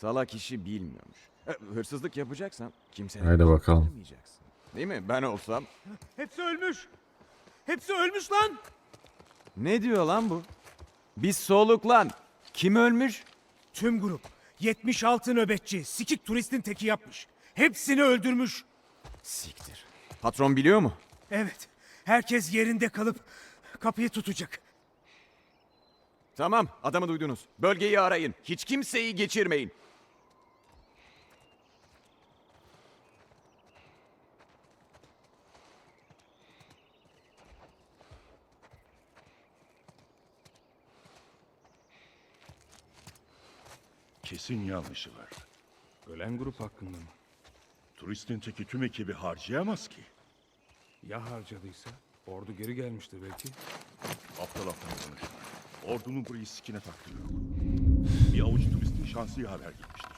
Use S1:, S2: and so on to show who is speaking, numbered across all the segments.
S1: Salak işi bilmiyormuş. E, hırsızlık yapacaksan kimsenin
S2: Haydi bakalım.
S1: Değil mi? Ben olsam.
S3: Hepsi ölmüş. Hepsi ölmüş lan.
S1: Ne diyor lan bu? Biz soluklan. Kim ölmüş?
S3: Tüm grup 76 nöbetçi sikik turistin teki yapmış. Hepsini öldürmüş.
S1: Siktir. Patron biliyor mu?
S3: Evet. Herkes yerinde kalıp kapıyı tutacak.
S1: Tamam, adamı duydunuz. Bölgeyi arayın. Hiç kimseyi geçirmeyin.
S4: Kesin yanlışı var.
S5: Ölen grup hakkında mı?
S4: Turistin teki tüm ekibi harcayamaz ki.
S5: Ya harcadıysa? Ordu geri gelmiştir belki.
S4: Aptal aptal konuşma. Ordunun burayı sikine taktığı yok. Bir avuç turistin şansı yaver gitmiştir.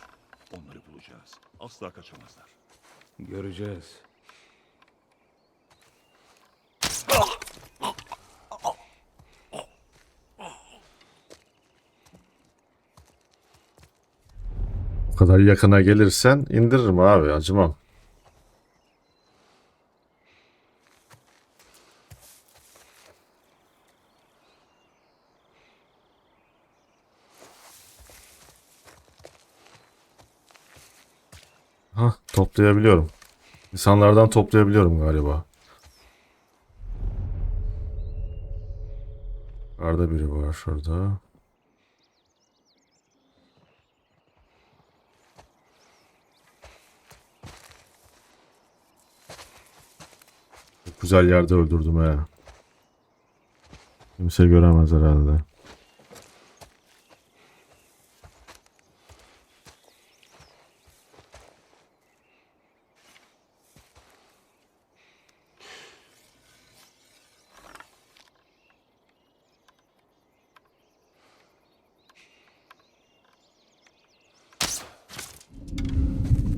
S4: Onları bulacağız. Asla kaçamazlar.
S5: Göreceğiz.
S2: Kadar yakına gelirsen indiririm abi acımam. Hah toplayabiliyorum. İnsanlardan toplayabiliyorum galiba. Arada biri var şurada. Güzel yerde öldürdüm he. Kimse göremez herhalde.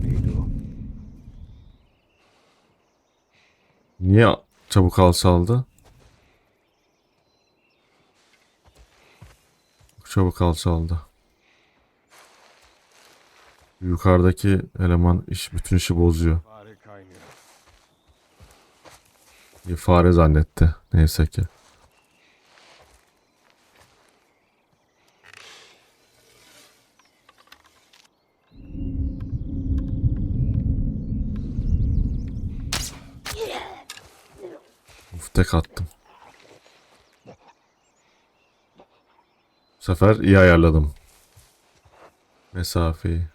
S5: Neydi o?
S2: Niye çabuk alçaldı? Çok Çabuk alçaldı. Yukarıdaki eleman iş bütün işi bozuyor. Bir fare zannetti. Neyse ki. Tek attım. Bu sefer iyi ayarladım. Mesafeyi.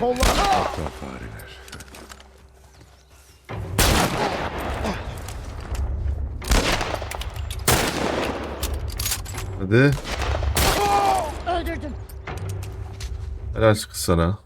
S4: Aptal fareler.
S2: Hadi.
S6: Öldürdüm.
S2: Helal kız sana.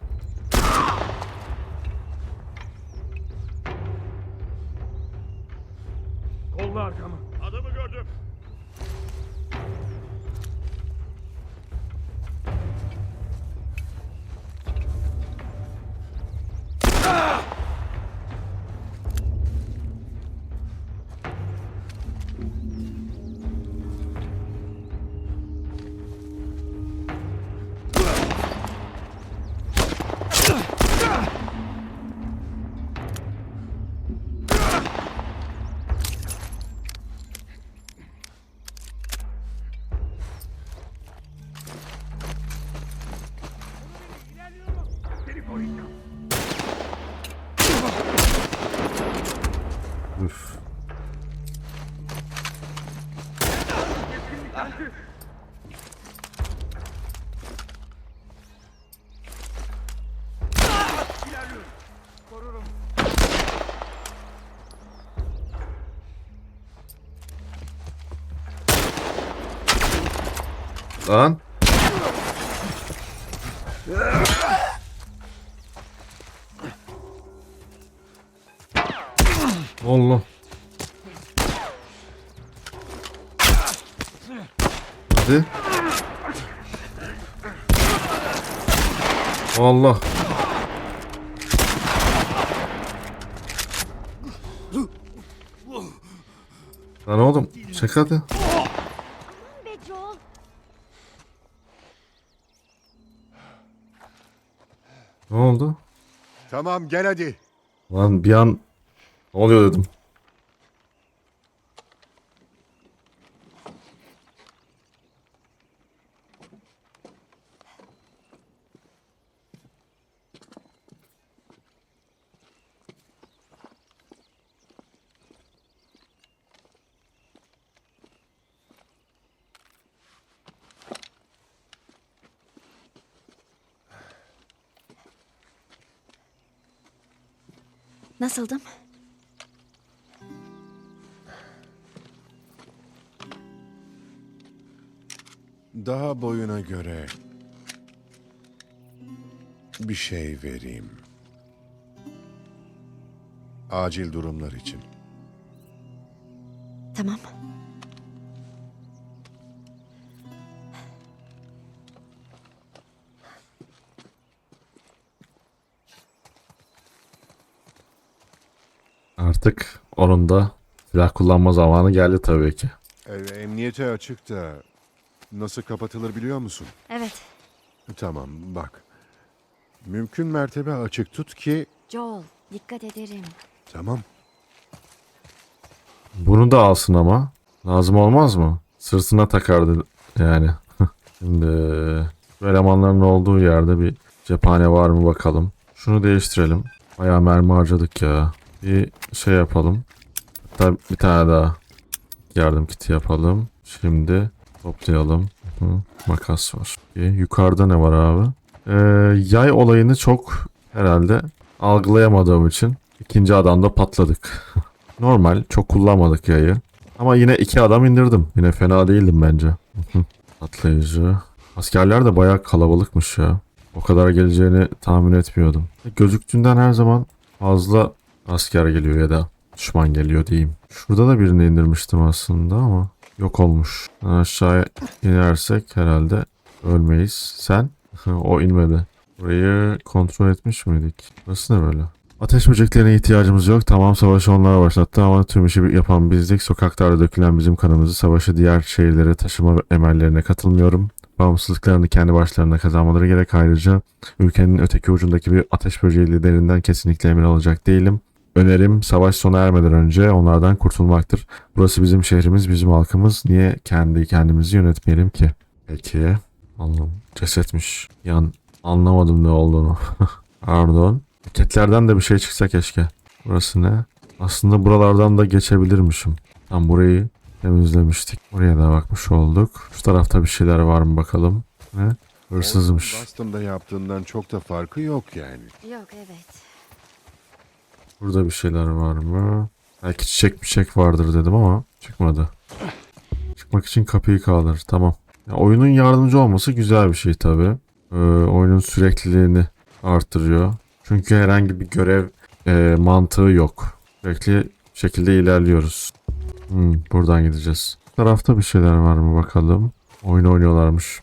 S2: Lan. Allah. Hadi. Allah. Lan oğlum çek hadi.
S6: Be Joel.
S2: Ne oldu?
S7: Tamam gel hadi.
S2: Lan bir an ne oluyor dedim.
S6: Nasıldım?
S7: Daha boyuna göre bir şey vereyim. Acil durumlar için.
S6: Tamam.
S2: Artık onun da silah kullanma zamanı geldi tabii ki.
S7: E, emniyete açık da nasıl kapatılır biliyor musun?
S6: Evet.
S7: Tamam bak. Mümkün mertebe açık tut ki
S6: Joel, dikkat ederim.
S7: tamam.
S2: Bunu da alsın ama. Lazım olmaz mı? Sırtına takardı yani. Şimdi elemanların olduğu yerde bir cephane var mı bakalım. Şunu değiştirelim. Bayağı mermi harcadık ya. Bir şey yapalım. Hatta bir tane daha yardım kiti yapalım. Şimdi toplayalım. Hı, makas var. İyi, Yukarıda ne var abi? Ee, yay olayını çok herhalde algılayamadığım için ikinci adamda patladık. Normal. Çok kullanmadık yayı. Ama yine iki adam indirdim. Yine fena değildim bence. Atlayıcı. Askerler de bayağı kalabalıkmış ya. O kadar geleceğini tahmin etmiyordum. Gözüktüğünden her zaman fazla asker geliyor ya da düşman geliyor diyeyim. Şurada da birini indirmiştim aslında ama yok olmuş. Aşağıya inersek herhalde ölmeyiz. Sen? o inmedi. Burayı kontrol etmiş miydik? Burası ne böyle? Ateş böceklerine ihtiyacımız yok. Tamam savaşı onlar başlattı ama tüm işi yapan bizdik. Sokaklarda dökülen bizim kanımızı savaşı diğer şehirlere taşıma emellerine katılmıyorum. Bağımsızlıklarını kendi başlarına kazanmaları gerek. Ayrıca ülkenin öteki ucundaki bir ateş böceği liderinden kesinlikle emin olacak değilim. Önerim savaş sona ermeden önce onlardan kurtulmaktır. Burası bizim şehrimiz, bizim halkımız. Niye kendi kendimizi yönetmeyelim ki? Peki. Allah'ım cesetmiş. Yan anlamadım ne olduğunu. Pardon. Paketlerden de bir şey çıksa keşke. Burası ne? Aslında buralardan da geçebilirmişim. Tam burayı temizlemiştik. Buraya da bakmış olduk. Şu tarafta bir şeyler var mı bakalım. Ne? Hırsızmış.
S7: Boston'da yaptığından çok da farkı yok yani.
S6: Yok evet.
S2: Burada bir şeyler var mı? Belki çiçek çiçek vardır dedim ama çıkmadı. Çıkmak için kapıyı kaldır. Tamam. Ya oyunun yardımcı olması güzel bir şey tabi. Ee, oyunun sürekliliğini artırıyor. Çünkü herhangi bir görev e, mantığı yok. Sürekli şekilde ilerliyoruz. Hmm, buradan gideceğiz. Bu tarafta bir şeyler var mı bakalım. Oyun oynuyorlarmış.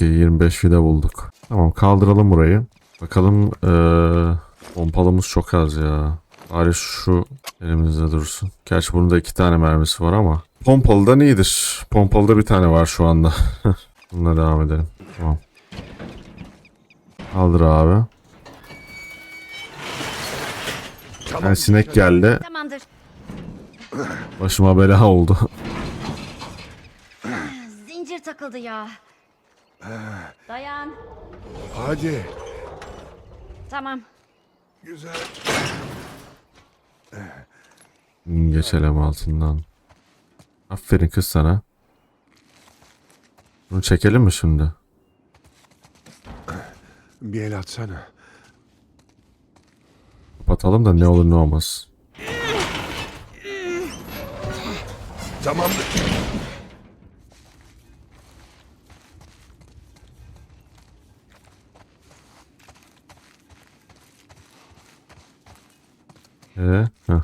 S2: İyi 25 vida bulduk. Tamam kaldıralım burayı. Bakalım eee pompalımız çok az ya. Bari şu elimizde dursun. Gerçi bunun da iki tane mermisi var ama. Pompalıdan iyidir. Pompalıda bir tane var şu anda. Bununla devam edelim. Tamam. Kaldır abi. Yani sinek geldi.
S6: Tamamdır.
S2: Başıma bela oldu.
S6: Zincir takıldı ya. Dayan.
S7: Hadi.
S6: Tamam.
S7: Güzel.
S2: Geçelim altından. Aferin kız sana. Bunu çekelim mi şimdi?
S7: Bir el atsana.
S2: Kapatalım da ne olur ne olmaz.
S7: Tamamdır.
S2: Ee, heh.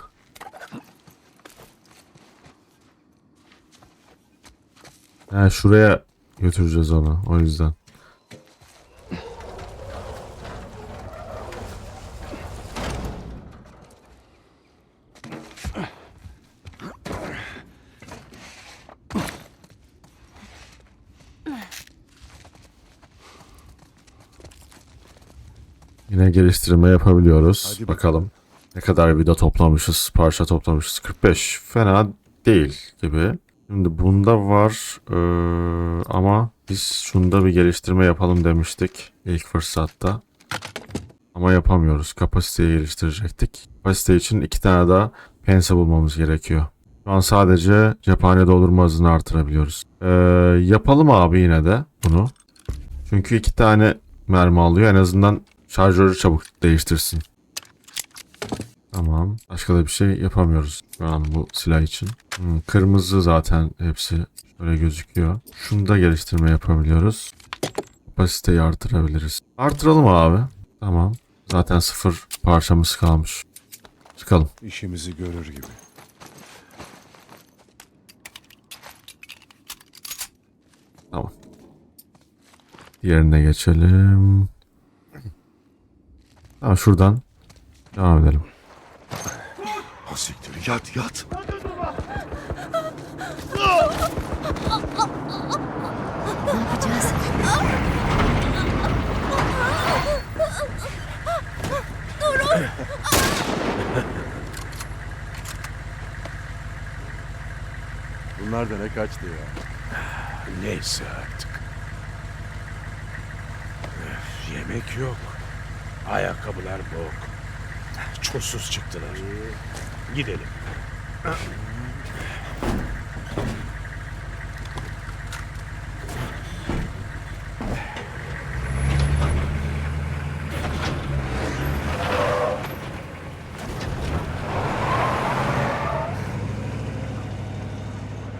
S2: Ha, şuraya götüreceğiz onu. O yüzden. Yine geliştirme yapabiliyoruz.
S7: Hadi
S2: bakalım. Ne kadar vida toplamışız, parça toplamışız. 45 fena değil gibi. Şimdi bunda var eee, ama biz şunda bir geliştirme yapalım demiştik ilk fırsatta. Ama yapamıyoruz. Kapasiteyi geliştirecektik. Kapasite için iki tane daha pense bulmamız gerekiyor. Şu an sadece cephane doldurma hızını artırabiliyoruz. Eee, yapalım abi yine de bunu. Çünkü iki tane mermi alıyor. En azından şarjörü çabuk değiştirsin. Tamam. Başka da bir şey yapamıyoruz şu an bu silah için. Hmm, kırmızı zaten hepsi şöyle gözüküyor. Şunu da geliştirme yapabiliyoruz. Kapasiteyi artırabiliriz. Artıralım abi. Tamam. Zaten sıfır parçamız kalmış. Çıkalım.
S7: İşimizi görür gibi.
S2: Tamam. Diğerine geçelim. Tamam şuradan devam edelim.
S7: Ha siktir yat yat.
S6: Ne yapacağız?
S7: Bunlar da ne kaçtı ya.
S8: Neyse artık. Öf, yemek yok. Ayakkabılar bok. Çulsuz çıktılar. Gidelim.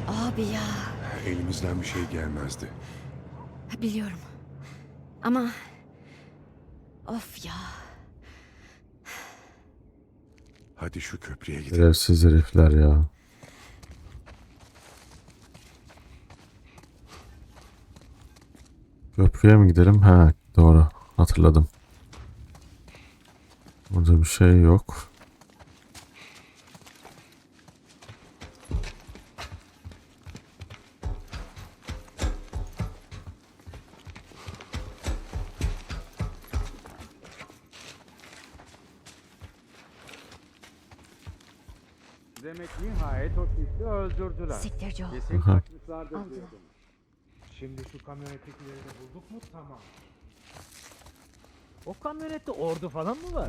S6: Abi ya.
S7: Elimizden bir şey gelmezdi.
S6: Biliyorum. Ama... Of ya.
S7: Hadi şu köprüye gidelim.
S2: Şerefsiz herifler ya. Köprüye mi gidelim? Ha doğru. Hatırladım. Burada bir şey yok.
S5: Çifti öldürdüler.
S6: Siktir Joel.
S5: Kesin
S2: Aha.
S5: kaçmışlardır diyordum. Şimdi şu kamyonettekileri de bulduk mu tamam.
S9: O kamyonette ordu falan mı var?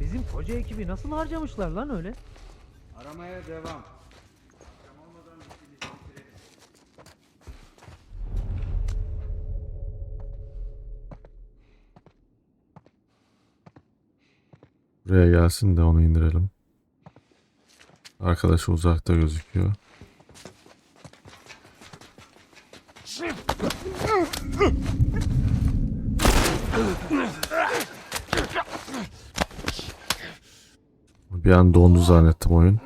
S9: Bizim koca ekibi nasıl harcamışlar lan öyle?
S5: Aramaya devam.
S2: Buraya gelsin de onu indirelim. Arkadaşı uzakta gözüküyor. Bir an dondu zannettim oyun.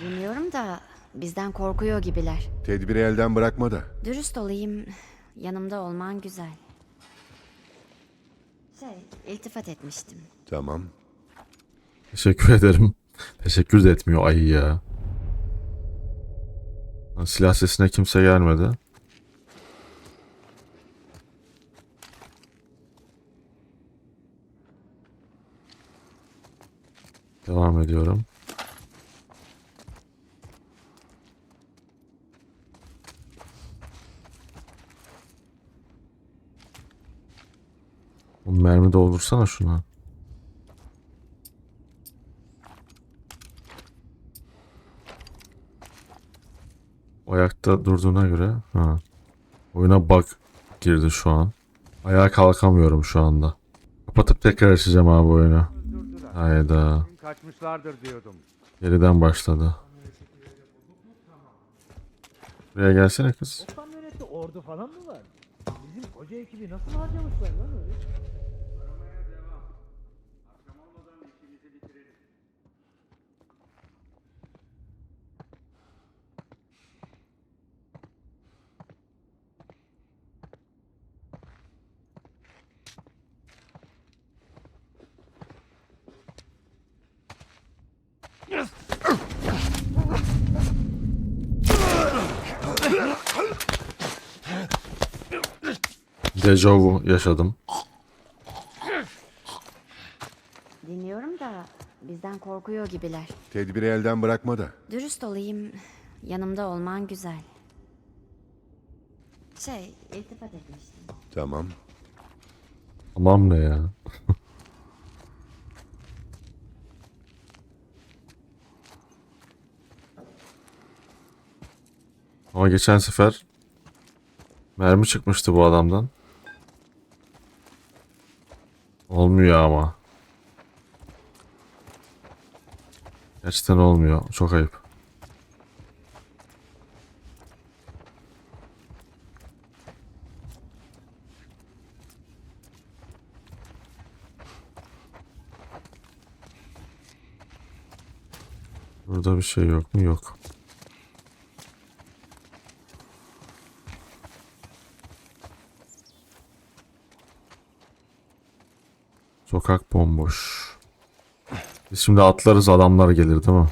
S6: Bilmiyorum da bizden korkuyor gibiler.
S7: Tedbiri elden bırakma da.
S6: Dürüst olayım. Yanımda olman güzel. Şey, iltifat etmiştim.
S7: Tamam.
S2: Teşekkür ederim. Teşekkür de etmiyor ayı ya. Silah sesine kimse gelmedi. Devam ediyorum. Mermi doldursana şuna. Ayakta durduğuna göre. Ha. Oyuna bug girdi şu an. Ayağa kalkamıyorum şu anda. Kapatıp tekrar açacağım abi oyunu. Hayda.
S9: Kaçmışlardır diyordum.
S2: Geriden başladı. Buraya gelsene kız.
S9: Ordu falan mı var? Bizim koca ekibi nasıl harcamışlar lan öyle?
S2: Dejavu yaşadım.
S6: Dinliyorum da bizden korkuyor gibiler.
S7: Tedbiri elden bırakma da.
S6: Dürüst olayım, yanımda olman güzel. Şey, iltifat etmiştim.
S7: Tamam.
S2: Tamam ne ya? Ama geçen sefer mermi çıkmıştı bu adamdan. Olmuyor ama. Gerçekten olmuyor. Çok ayıp. Burada bir şey yok mu? Yok. Sokak bomboş. Biz şimdi atlarız adamlar gelir değil mi?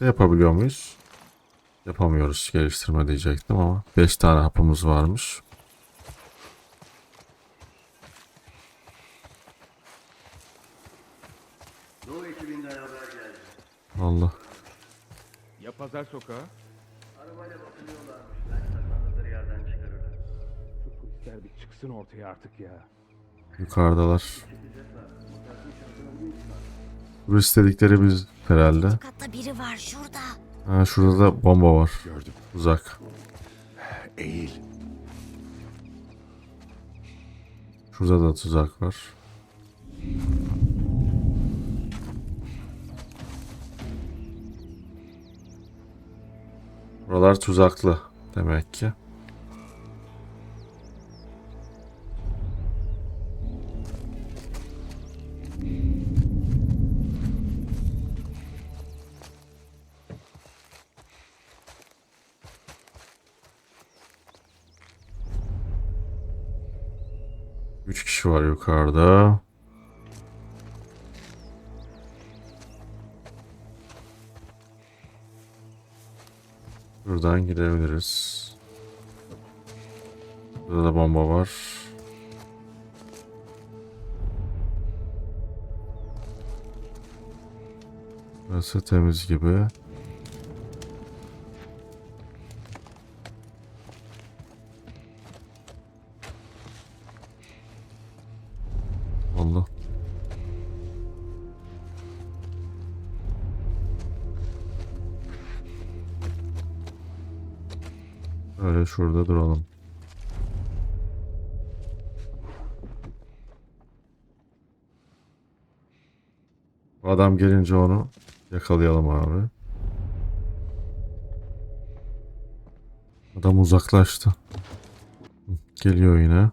S2: Yapabiliyor muyuz? Yapamıyoruz. Geliştirme diyecektim ama 5 tane hapımız varmış. Allah.
S5: Ya pazar sokağı? Şu polisler bir çıksın ortaya artık ya.
S2: Yukarıdalar. Turist dedikleri biz herhalde.
S6: Katta biri var şurada.
S2: Ha şurada da bomba var.
S7: Gördüm.
S2: Uzak.
S7: Eğil.
S2: Şurada da tuzak var. Buralar tuzaklı demek ki. Üç kişi var yukarıda. Buradan gidebiliriz. Burada da bomba var. Burası temiz gibi. Öyle şurada duralım. Adam gelince onu yakalayalım abi. Adam uzaklaştı. Geliyor yine.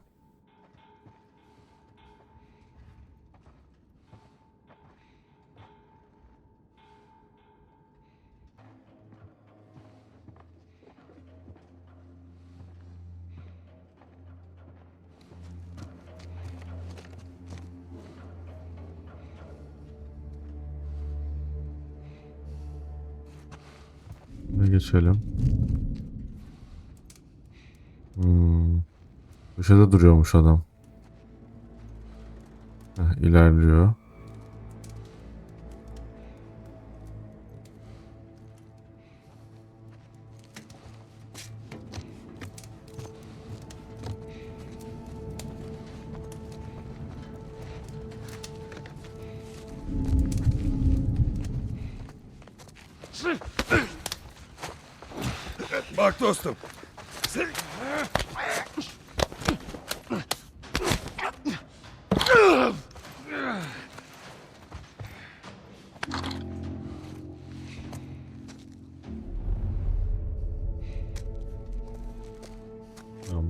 S2: Geçelim. Hmm. Köşede duruyormuş adam. Heh, ilerliyor.
S4: Bak dostum.
S2: Ya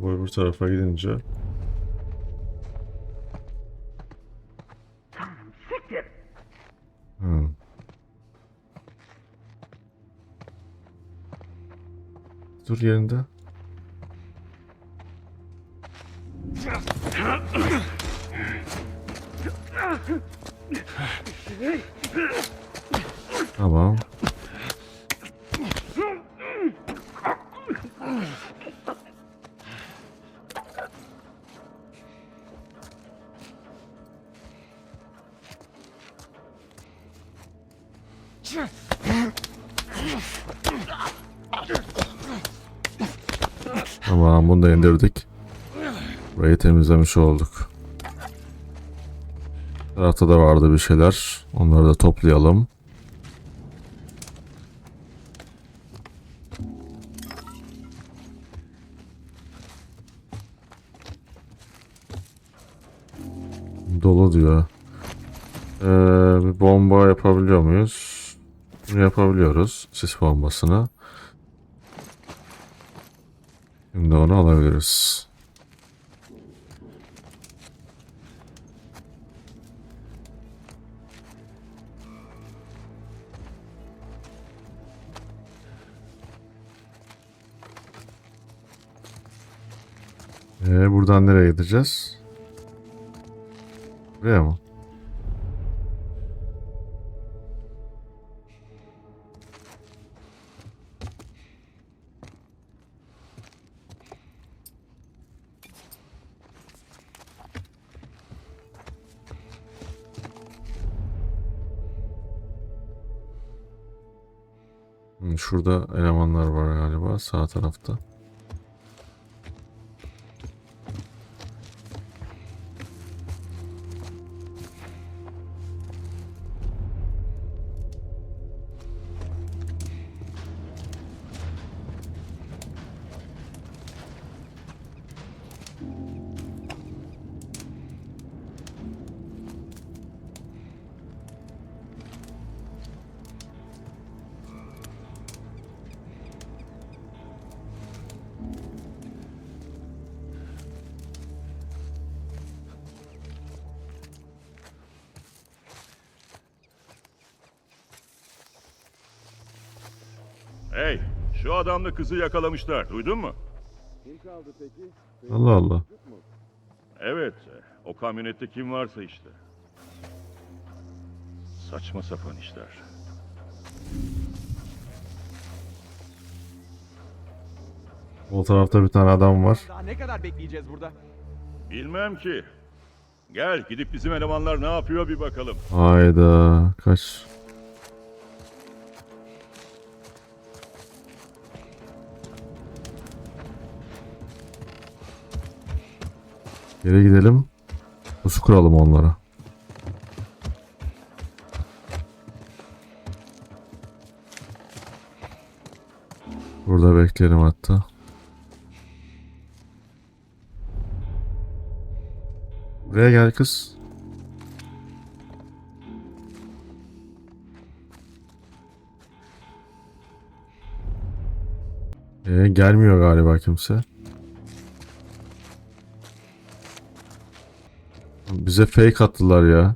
S2: bu öbür tarafa gidince Dur yerinde. Tamam. İndirdik. Burayı temizlemiş olduk. Tarafta da vardı bir şeyler. Onları da toplayalım. Dolu diyor. Ee, bir bomba yapabiliyor muyuz? Yapabiliyoruz. Sis bombasını. Şimdi onu alabiliriz. Ee, buradan nereye gideceğiz? Buraya mı? Şurada elemanlar var galiba sağ tarafta.
S4: Hey, şu adamla kızı yakalamışlar. Duydun mu?
S2: Allah Allah.
S4: Evet, o kamyonette kim varsa işte. Saçma sapan işler.
S2: O tarafta bir tane adam var.
S1: Daha ne kadar bekleyeceğiz burada?
S4: Bilmem ki. Gel gidip bizim elemanlar ne yapıyor bir bakalım.
S2: Hayda kaç. Geri gidelim. Pusu kuralım onlara. Burada bekleyelim hatta. Buraya gel kız. Ee, gelmiyor galiba kimse. Bize fake attılar ya.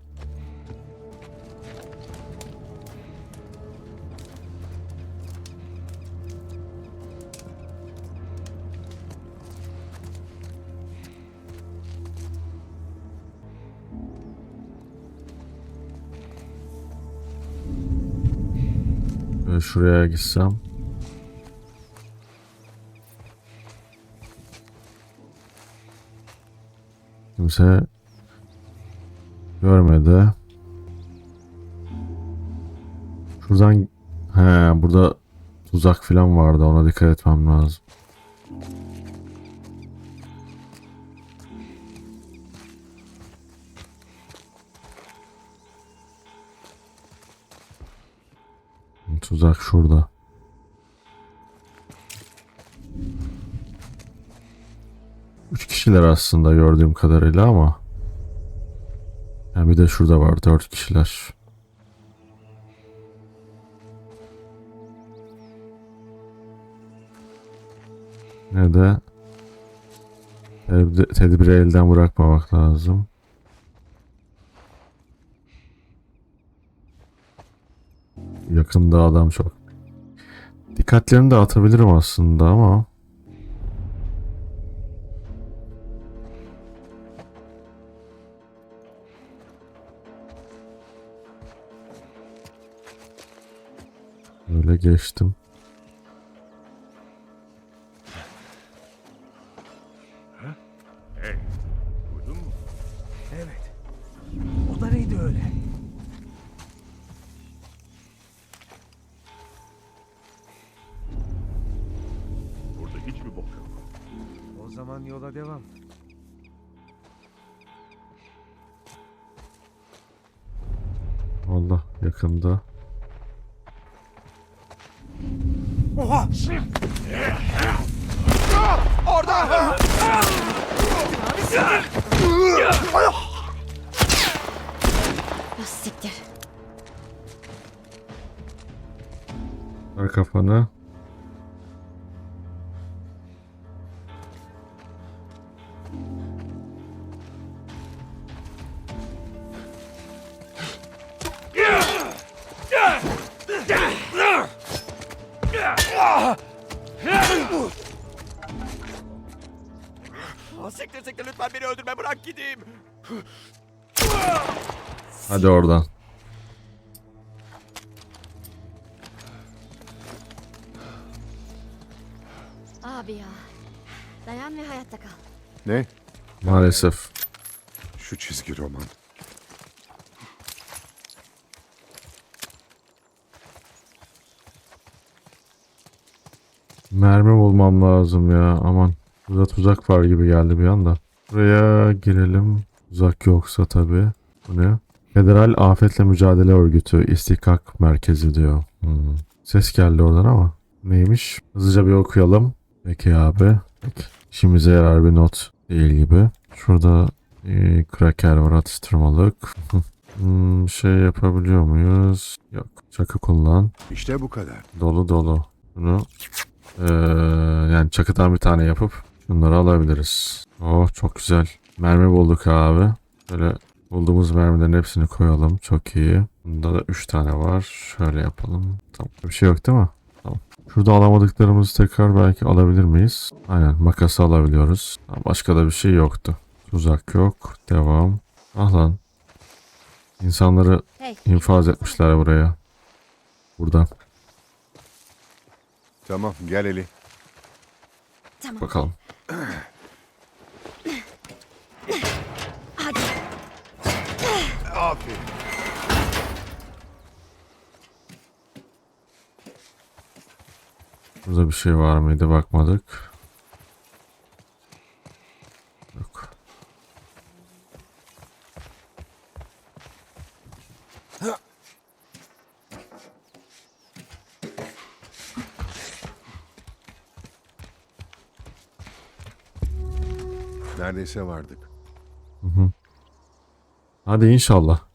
S2: Böyle şuraya gitsem. Kimse görmedi. Şuradan he burada tuzak falan vardı ona dikkat etmem lazım. Tuzak şurada. Üç kişiler aslında gördüğüm kadarıyla ama. Yani bir de şurada var dört kişiler. Ne de tedbiri elden bırakmamak lazım. Yakında adam çok. Dikkatlerini de atabilirim aslında ama. Öyle geçtim.
S4: Hey, duydun mu?
S3: Evet. O da neydi öyle?
S4: Burada hiçbir bok yok.
S3: O zaman yola devam.
S2: Allah yakında.
S3: Oha!
S6: Ah, siktir.
S2: Ver kafanı. Hadi oradan.
S6: Abi ya. Dayan ve hayatta kal.
S7: Ne?
S2: Maalesef.
S7: Şu çizgi roman.
S2: Mermi bulmam lazım ya. Aman. Burada tuzak var gibi geldi bir anda. Buraya girelim. Tuzak yoksa tabii. Bu ne? Federal Afetle Mücadele Örgütü İstihkak Merkezi diyor. Hmm. Ses geldi oradan ama. Neymiş? Hızlıca bir okuyalım. Peki abi. Peki. İşimize yarar bir not değil gibi. Şurada e, kraker var atıştırmalık. hmm, şey yapabiliyor muyuz? Yok. Çakı kullan.
S7: İşte bu kadar.
S2: Dolu dolu. Bunu eee, yani çakıdan bir tane yapıp şunları alabiliriz. Oh çok güzel. Mermi bulduk abi. Böyle bulduğumuz mermilerin hepsini koyalım. Çok iyi. Bunda da 3 tane var. Şöyle yapalım. Tamam. Bir şey yok değil mi? Tamam. Şurada alamadıklarımızı tekrar belki alabilir miyiz? Aynen makası alabiliyoruz. Başka da bir şey yoktu. Tuzak yok. Devam. Ah lan. İnsanları infaz etmişler buraya. Buradan.
S7: Tamam gel Eli.
S6: Tamam.
S2: Bakalım.
S7: Aferin.
S2: Burada bir şey var mıydı bakmadık. Yok.
S7: Neredeyse vardık.
S2: Hadi inşallah.